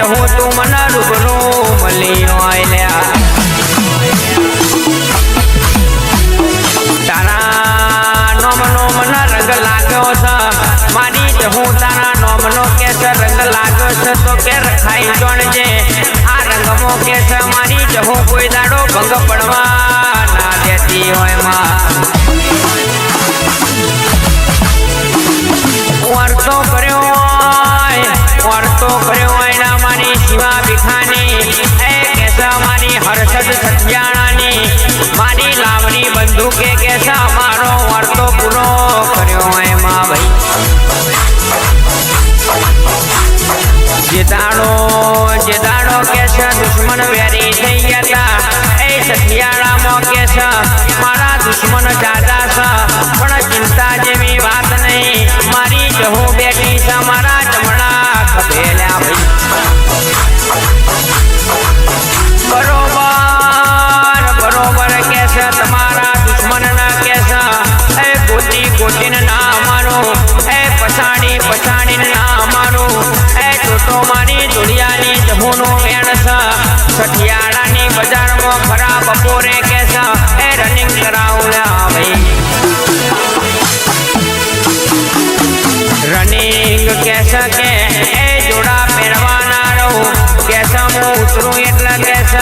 હું તું મને રૂબરૂ મળ્યો આયલ્યા. આ રંગમો કે મારી જ કોઈ દાડો ભંગ પડવા ના દેતી હોય કર્યો હર્ષદ સંજાણાની મારી લાવણી બંદૂકે કેસા મારો વર્તો પૂરો કર્યો એમાં ભાઈ. જે દાડો જે કે છે, દુશ્મન વેરી થઈ ગયા એ સતિયાળામાં કે છે, મારા દુશ્મન જાદા છે પણ ચિંતા જેવી વાત નહીં. મારી જહો બેટી છે, મારા જમણા ખભેલ્યા ભાઈ. સઠિયાળાની બજારમાં ખરા બપોરે કેસા. રનિંગ કરાવલા ભાઈ. રનિંગ કેસ કે જોડા પહેરવાના રહું. કેસ ઉતરું એટલે કેસ.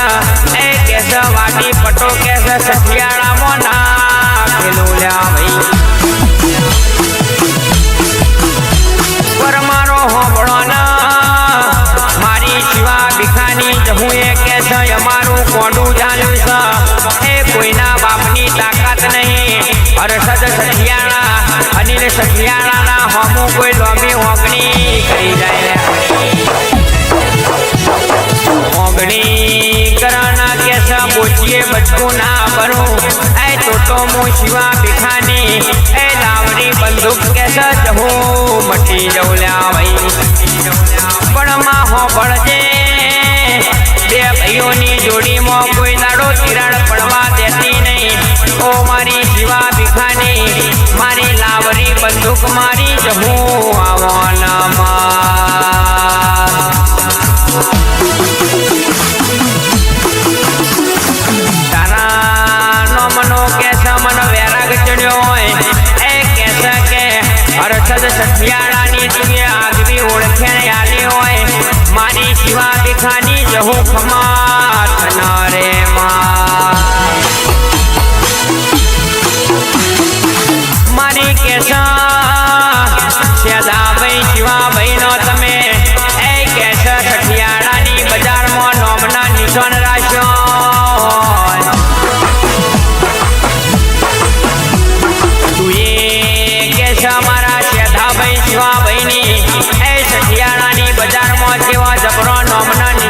એ કેસ પટો કેસ સઠિયાળામાં હર્ષદ સઠિયાળા અનિલ સઠિયાળાના હમું કોઈ લોમી હોગણી. કરી જાય હોગણી. કરાના કેસા બોચીએ બચકું ના ભરું. એ તો તો હું શિવા ભીખાની એ લાવડી બંદૂક કેસા જહું મટી જવું લ્યા ભાઈ પણ માં હોબળજે બે ભાઈઓની જોડીમાં બંદૂક મારી જહું આવવાનામાં તારા નોમનો કેસ મન વેરાગ ચડ્યો હોય એ કેસ કે હર્ષદ સઠિયાળાની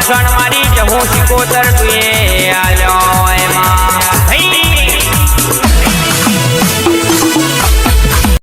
નિશાન મારી જહું સિકોતર તું એ.